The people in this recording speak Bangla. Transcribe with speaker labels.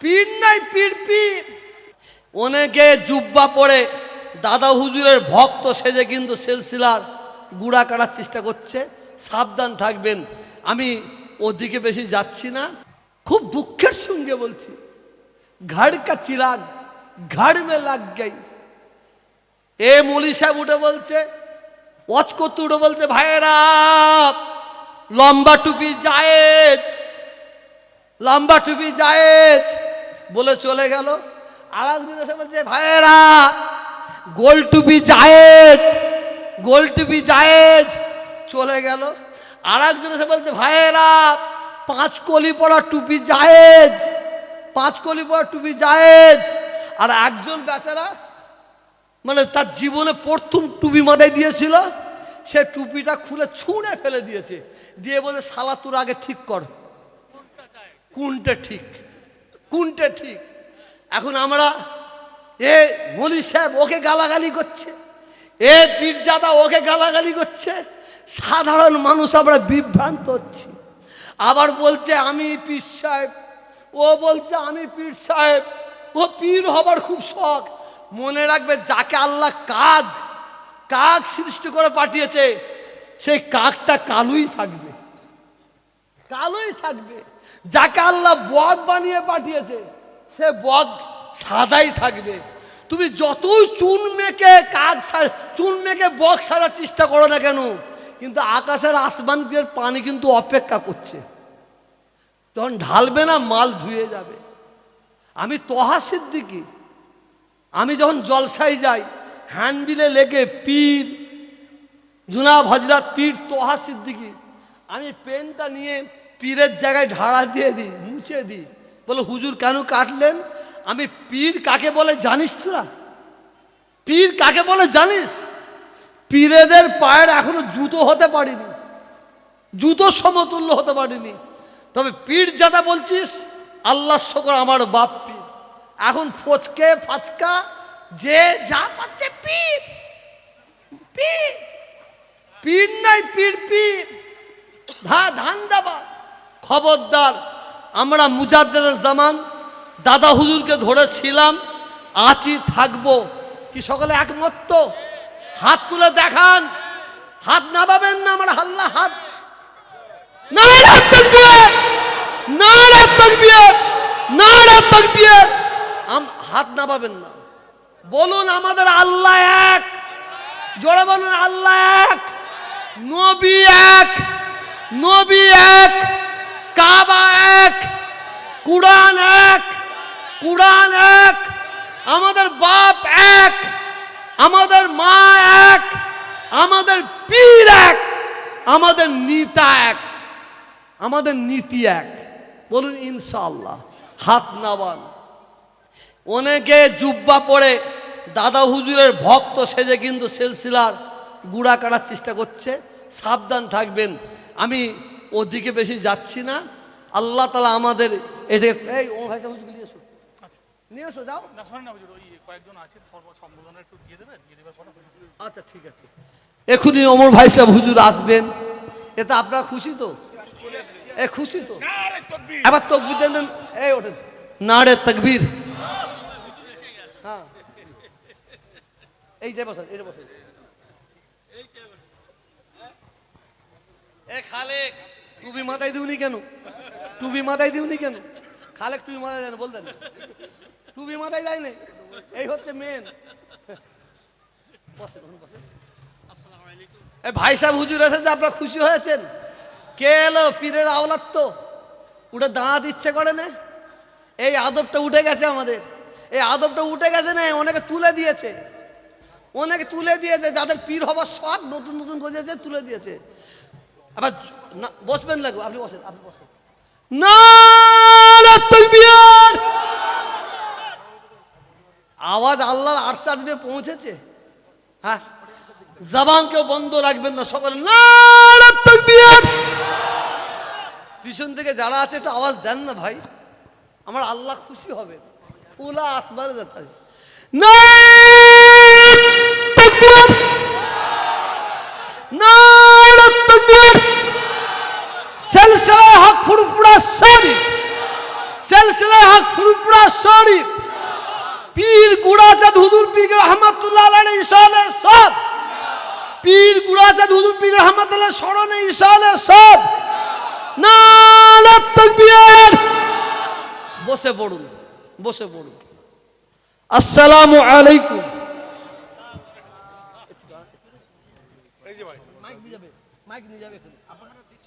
Speaker 1: পীর নাই পীর পীর। অনেকে জুব্বা পরে দাদা হুজুরের ভক্ত সেজে কিন্তু সিলসিলার গুড়া কাটার চেষ্টা করছে, সাবধান থাকবেন। আমি ওদিকে বেশি যাচ্ছি না, খুব দুঃখের সঙ্গে বলছি। ঘাড় কা চিরাগ, ঘাড় মে লাগ গই। এ মলি সাহেব উঠে বলছে ওয়াচ করতে উঠে বলছে, ভাইয়েরা, লম্বা টুপি জায়েজ, লম্বা টুপি জায়েজ। বলে চলে গেল। আর একদিন এসে বলছে, ভাইয়েরা, গোল টুপি জায়েজ, গোল টুপি জায়েজ। চলে গেল। আর একজন এসে বলছে, ভাইয়েরা, পাঁচ কলি পড়া টুপি জায়েজ, পাঁচ কলি পড়া টুপি জায়েজ। আর একজন বেচারা মানে তার জীবনে প্রথম টুপি মাথায় দিয়েছিল, সে টুপিটা খুলে ছুঁড়ে ফেলে দিয়েছে। দিয়ে বলে শালা, তোর আগে ঠিক কর। কোনটা ঠিক? কোনটা ঠিক? এখন আমরা এ মলি সাহেব ওকে গালাগালি করছে, এ পীরজাদা ওকে গালাগালি করছে, সাধারণ মানুষ আমরা বিভ্রান্ত হচ্ছি। আবার বলছে, আমি পীর সাহেব। ও বলছে, আমি পীর সাহেব, ও পীর হবার খুব শখ। মনে রাখবে যাকে আল্লাহ কাক কাক সৃষ্টি করে পাঠিয়েছে, সেই কাকটা কালোই থাকবে। কালোই থাকবে। যাকে আল্লাহ বগ বানিয়ে পাঠিয়েছে, সে বগ সাদাই থাকবে। তুমি যতই চুন মেখে কাক চুন মেখে বক সারার চেষ্টা করো না কেন, কিন্তু আকাশের আসমানের পানি কিন্তু অপেক্ষা করছে। তখন ঢালবে না, মাল ধুয়ে যাবে। আমি তহা সিদ্দিকি। আমি যখন জলসাই যাই হ্যান্ডবিলে লেগে পীর, জুনাব হজরত পীর তোহা সিদ্দিকি। আমি পেনটা নিয়ে পীরের জায়গায় ঢাড়া দিয়ে দিই, মুছে দিই। বলে, হুজুর, কেন কাটলেন? আমি পীর কাকে বলে জানিস তোরা? পীর কাকে বলে জানিস? পীরেদের পায়ের এখনও জুতো হতে পারিনি। জুতো সমতুল্য হতে পারিনি। তবে পীর যাদা বলছিস আল্লাহ শকর আমার বাপ পীর। এখন ফচকে ফাচকা যে যা পাচ্ছে পীর। পীর। পীর নাই, পীর পীর। ধা ধান দাবা খবরদার, আমরা মুজাদ্দের জামান, দাদা হুজুরকে ধরেছিলাম আছি থাকব। কি সকলে একমত? হাত তুলে দেখান। হাত না পাবেন না আমার হাল্লা হাত। আম, হাত নামাবেন না। বলুন আমাদের আল্লাহ এক। জোরে বলুন, আল্লাহ এক। নবী এক। নবী এক। কাবা এক, কুরআন এক কুরআন এক, আমাদের বাপ এক, আমাদের মা এক, আমাদের পীর এক, আমাদের নিতা এক, আমাদের নীতি এক। বলুন ইনশাআল্লাহ, হাত নাবান। অনেকে জুব্বা পড়ে দাদা হুজুরের ভক্ত সেজে কিন্তু সিলসিলার গুড়া কাটার চেষ্টা করছে, সাবধান থাকবেন। আমি ওদিকে বেশি যাচ্ছি না। আল্লাহ তালা আমাদের এটা এই ও ভাই সাহেব হুজুর নিয়ে এসো। নিয়ে এসো যাও।
Speaker 2: না শোনেন না ওই কয়েকজন আছে সর্ব সম্বোধনা একটু দিয়ে দেবেন? দিয়ে দেবেন শোনা
Speaker 1: আচ্ছা ঠিক আছে। এখনই অমর ভাই সাহেব হুজুর আসবেন। এতে আপনারা খুশি তো? এ খুশি তো?
Speaker 2: নারে তাকবীর।
Speaker 1: দেন এই ওঠেন। নাড়ে তকবীর। হ্যাঁ। এই যে বসেন এই বসেন। এ খালেক। টুপি মাথায় দিউনি কেন? টুপি মাথায় দিউনি কেন? খালেক, টুপি মাথায় দেন বলতেন। টুপি মাথায় যায় না এই হচ্ছে মেন এ ভাই সাহেব, হুজুর এসেছে আপনারা খুশি হয়েছেন? কে এলো? পীরের আওলাদ তো। উঠে দাঁড়াতে ইচ্ছে করে না? এই আদবটা উঠে গেছে আমাদের। এই আদবটা উঠে গেছে না, অনেকে তুলে দিয়েছে। অনেকে তুলে দিয়েছে, যাদের পীর হবার শখ নতুন নতুন গজেছে, তুলে দিয়েছে। আবার না বসবেন লাগবে আপনি বসেন আপনি বসেন। তাকবীর। আওয়াজ আল্লাহর আরশে আসবে পৌঁছেছে। হ্যাঁ জবানকে বন্ধ রাখবেন না সকলে পিছন থেকে যারা আছে একটু আওয়াজ দেন না ভাই। আমার আল্লাহ খুশি হবে। ফুলা আসমানে যাচ্ছে সিলসিলা হক ফুরফুরা সারি সিলসিলা হক ফুরপুরা শরীফ। পীর গুড়াচাঁদ হুজুর পীর রহমাতুল্লাহ আলাইহি ইসালে সব। পীর গুড়াচাঁদ হুজুর পীর রহমাতুল্লাহ স্মরণে ইসালে সব। নারাত তাকবীর। বসে পড়ুন বসে পড়ুন। আসসালামু আলাইকুম। মাইক নিয়ে যাবে মাইক নিয়ে যাবে